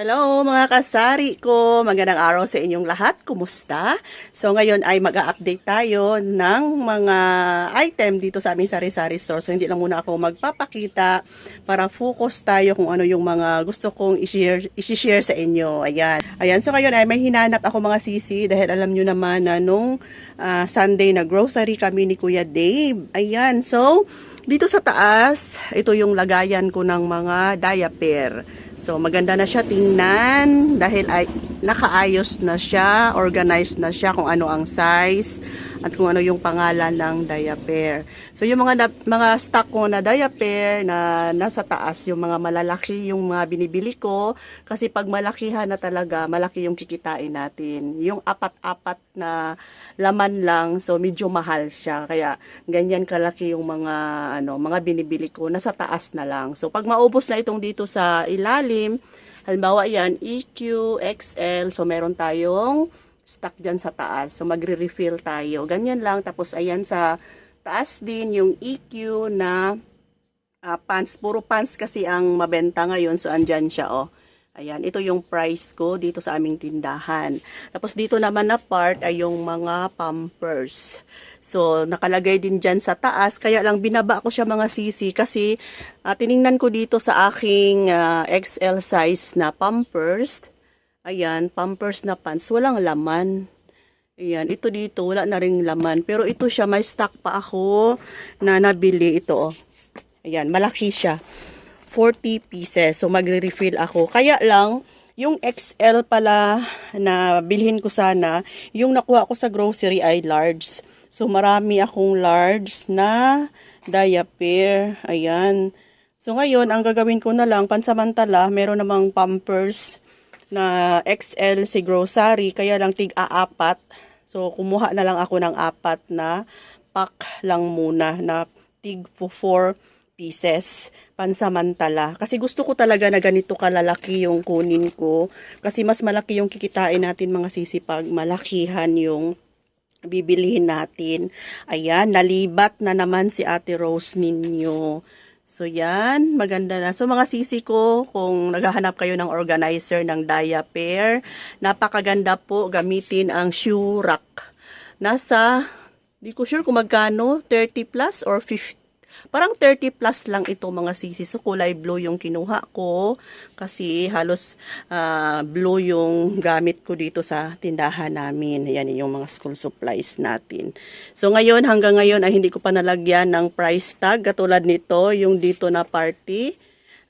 Hello mga kasari ko, magandang araw sa inyong lahat, kumusta? So ngayon ay mag-update tayo ng mga item dito sa aming sari-sari store. So hindi lang muna ako magpapakita para focus tayo kung ano yung mga gusto kong i-share, i-share sa inyo. Ayan. Ayan, so ngayon ay may hinanap ako mga sisi dahil alam nyo naman na nung ah, Sunday na grocery kami ni Kuya Dave. Ayan, so dito sa taas, ito yung lagayan ko ng mga diaper. So maganda na siya tingnan dahil ay nakaayos na siya, organized na siya kung ano ang size at kung ano yung pangalan ng diaper. So yung mga mga stock ko na diaper na nasa taas, yung mga malalaki yung mga binibili ko kasi pag malakihan na talaga, malaki yung kikitain natin. Yung apat-apat na laman lang, so medyo mahal siya. Kaya ganyan kalaki yung mga ano, mga binibili ko, nasa taas na lang. So pag maubos na itong dito sa ilalim, halimbawa yan, EQ, XL, so meron tayong stock dyan sa taas. So magre-refill tayo. Ganyan lang. Tapos ayan sa taas din yung EQ na ah, pants. Puro pants kasi ang mabenta ngayon. So andyan siya oh. Ayan, ito yung price ko dito sa aming tindahan. Tapos dito naman na part ay yung mga pampers. So, nakalagay din dyan sa taas. Kaya lang binaba ko siya mga sisi kasi ah, tiningnan ko dito sa aking ah, XL size na pampers. Ayan, pampers na pants. Walang laman. Ayan, ito dito, wala na ring laman. Pero ito siya, may stock pa ako na nabili. Ito, oh. Ayan, malaki siya. 40 pieces. So, magre-refill ako. Kaya lang, yung XL pala na bilhin ko sana, yung nakuha ko sa grocery ay large. So, marami akong large na diaper. Ayan. So, ngayon, ang gagawin ko na lang, pansamantala, meron namang pampers na XL si grocery, kaya lang tig-aapat. So, kumuha na lang ako ng apat na pack lang muna na tig 4 pieces pansamantala. Kasi gusto ko talaga na ganito kalalaki yung kunin ko. Kasi mas malaki yung kikitain natin mga sisipag. Malakihan yung bibilihin natin. Ayan, nalibat na naman si Ate Rose ninyo. So yan, maganda na. So mga sisi ko, kung naghahanap kayo ng organizer ng diaper, napakaganda po gamitin ang shoe rack. Nasa, di ko sure kung magkano, 30 plus or 50. Parang 30 plus lang ito mga sisi. So kulay blue yung kinuha ko kasi halos ah, blue yung gamit ko dito sa tindahan namin. Ayan yung mga school supplies natin. So ngayon, hanggang ngayon ay hindi ko pa nalagyan ng price tag katulad nito, yung dito na party.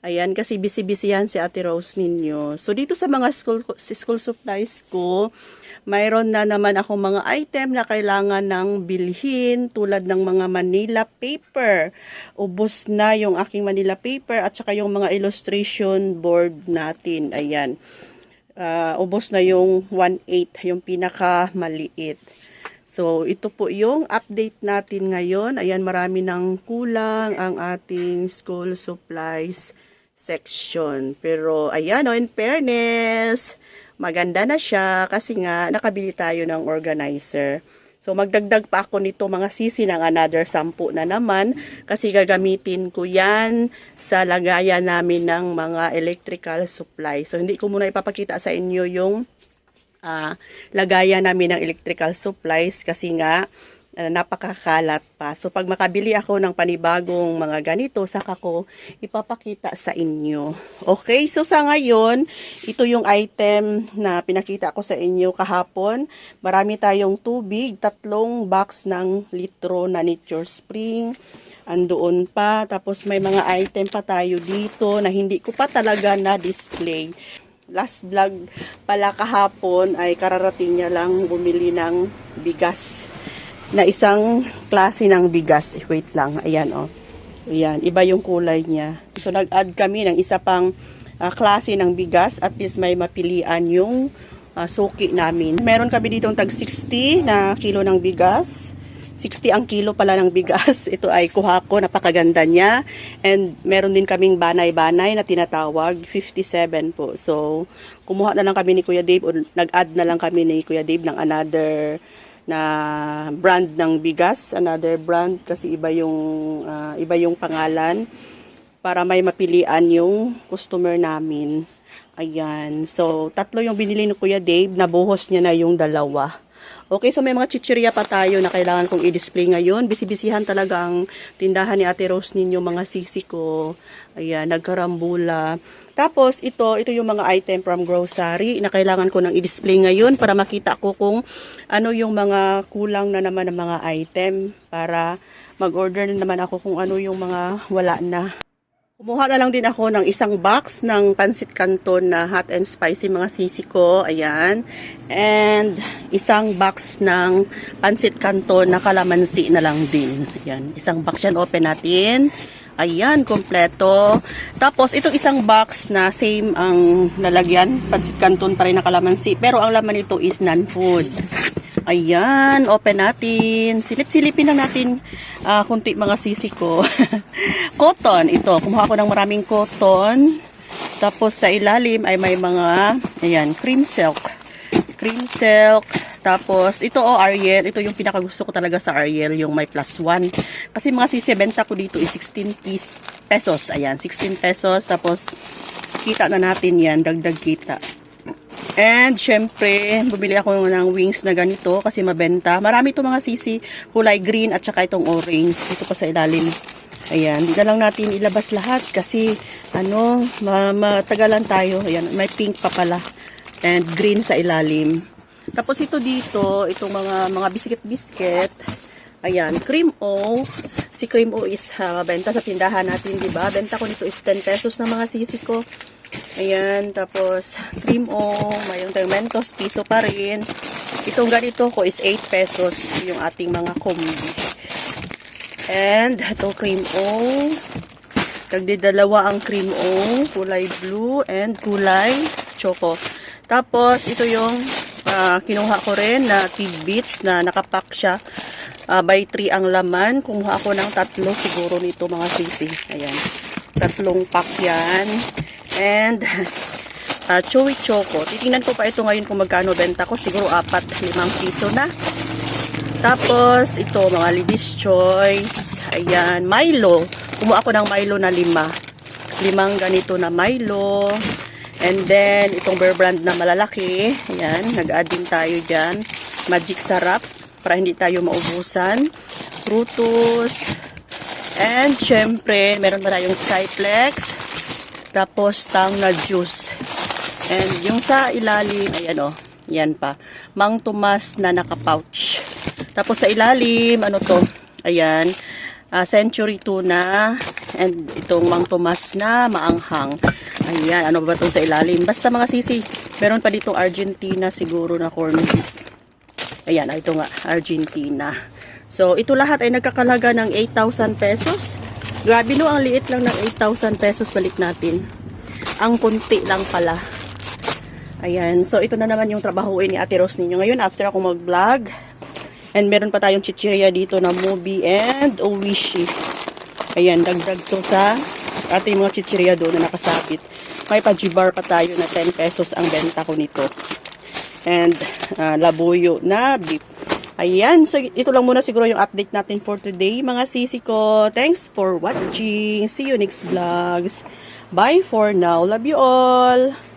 Ayan, kasi busy-busy yan si Ate Rose ninyo. So, dito sa mga school, school supplies ko, mayroon na naman ako mga item na kailangan ng bilhin tulad ng mga Manila paper. Ubos na yung aking Manila paper at saka yung mga illustration board natin. Ayan. Ah, ubos na yung 1.8, yung pinaka maliit. So, ito po yung update natin ngayon. Ayan, marami ng kulang ang ating school supplies section. Pero, ayan, oh, in fairness, maganda na siya kasi nga nakabili tayo ng organizer. So, magdagdag pa ako nito mga sisi ng another 10 na naman kasi gagamitin ko yan sa lagayan namin ng mga electrical supply. So, hindi ko muna ipapakita sa inyo yung ah, lagayan namin ng electrical supplies kasi nga napakakalat pa. So pag makabili ako ng panibagong mga ganito, saka ko ipapakita sa inyo. Okay, so sa ngayon, ito yung item na pinakita ko sa inyo kahapon. Marami tayong tubig, tatlong box ng litro na Nature Spring. Andoon pa, tapos may mga item pa tayo dito na hindi ko pa talaga na-display last vlog pala kahapon ay kararating niya lang bumili ng bigas na isang klase ng bigas. Eh, wait lang, ayan oh. Ayan, iba yung kulay niya. So nag-add kami ng isa pang ah, klase ng bigas at least may mapilian yung ah, suki namin. Meron kami ditong tag 60 na kilo ng bigas. 60 ang kilo pala ng bigas. Ito ay kuha ko, napakaganda niya. And meron din kaming banay-banay na tinatawag, 57 po. So, kumuha na lang kami ni Kuya Dave o nag-add na lang kami ni Kuya Dave ng another na brand ng bigas, another brand kasi iba yung ah, iba yung pangalan para may mapilian yung customer namin. Ayan. So, tatlo yung binili ni Kuya Dave. Nabuhos niya na yung dalawa. Okay, so may mga chichirya pa tayo na kailangan kong i-display ngayon. Bisibisihan talaga ang tindahan ni Ate Rose ninyo, mga sisi ko. Ayan, nagkarambula. Tapos, ito, ito yung mga item from grocery na kailangan ko nang i-display ngayon para makita ko kung ano yung mga kulang na naman ng mga item para mag-order na naman ako kung ano yung mga wala na. Kumuha na lang din ako ng isang box ng pansit canton na hot and spicy mga sisi ko. Ayan. And isang box ng pansit canton na kalamansi na lang din. Ayan. Isang box yan. Open natin. Ayan, kompleto. Tapos, itong isang box na same ang lalagyan. Pansit canton pa rin na kalamansi. Pero ang laman nito is non-food. Ayan, open natin. Silip-silipin lang natin ah, kunti mga sisi ko. cotton, ito. Kumuha ko ng maraming cotton. Tapos sa ilalim ay may mga, ayan, cream silk. Cream silk. Tapos, ito oh, Ariel. Ito yung pinakagusto ko talaga sa Ariel, yung may plus one. Kasi mga sisi, benta ko dito is 16 piece pesos. Ayan, 16 pesos. Tapos, kita na natin yan, dagdag kita. And, syempre, bumili ako ng wings na ganito kasi mabenta. Marami itong mga sisi, kulay green at saka itong orange. Dito pa sa ilalim. Ayan, di na lang natin ilabas lahat kasi, ano, ma matagalan tayo. Ayan, may pink pa pala. And green sa ilalim. Tapos ito dito, itong mga mga biscuit-biscuit. Ayan, cream O. Si cream O is uh, benta sa tindahan natin, di ba? Benta ko nito is 10 pesos na mga sisi ko. Ayan, tapos cream O, mayroon tayong Mentos, piso pa rin. Itong ganito ko is 8 pesos yung ating mga kombi. And ito cream O. Nagdidalawa ang cream O, kulay blue and kulay choco. Tapos ito yung ah, kinuha ko rin na tidbits na nakapack siya. Ah, by 3 ang laman. Kumuha ako ng tatlo siguro nito mga sisi. Ayan. Tatlong pack yan. And uh, chewy choco. Titingnan ko pa ito ngayon kung magkano benta ko. Siguro apat, limang piso na. Tapos, ito, mga Lidis Choice. Ayan, Milo. Kumuha ako ng Milo na lima. Limang ganito na Milo. And then, itong Bear Brand na malalaki. Ayan, nag-add din tayo dyan. Magic Sarap. Para hindi tayo maubusan. Frutos. And, syempre, meron pa tayong Skyplex. Tapos, tang na juice. And, yung sa ilalim, ayan o. Yan pa. Mang Tomas na naka-pouch. Tapos sa ilalim, ano to? Ayan. ah, century tuna. And itong Mang Tomas na maanghang. Ayan. Ano ba itong sa ilalim? Basta mga sisi. Meron pa ditong Argentina siguro na corn beef. Ayan. ah, Ito nga. Argentina. So, ito lahat ay nagkakalaga ng 8,000 pesos. Grabe no, ang liit lang ng 8,000 pesos. Balik natin. Ang kunti lang pala. Ayan. So, ito na naman yung trabahuin ni Ate Rose ninyo ngayon after ako mag-vlog. And meron pa tayong chichirya dito na movie and owishi. Ayan, dagdag to sa ating mga chichirya doon na nakasabit. May pajibar pa tayo na 10 pesos ang benta ko nito. And ah, labuyo na beef. Ayan, so ito lang muna siguro yung update natin for today mga sisi ko. Thanks for watching. See you next vlogs. Bye for now. Love you all.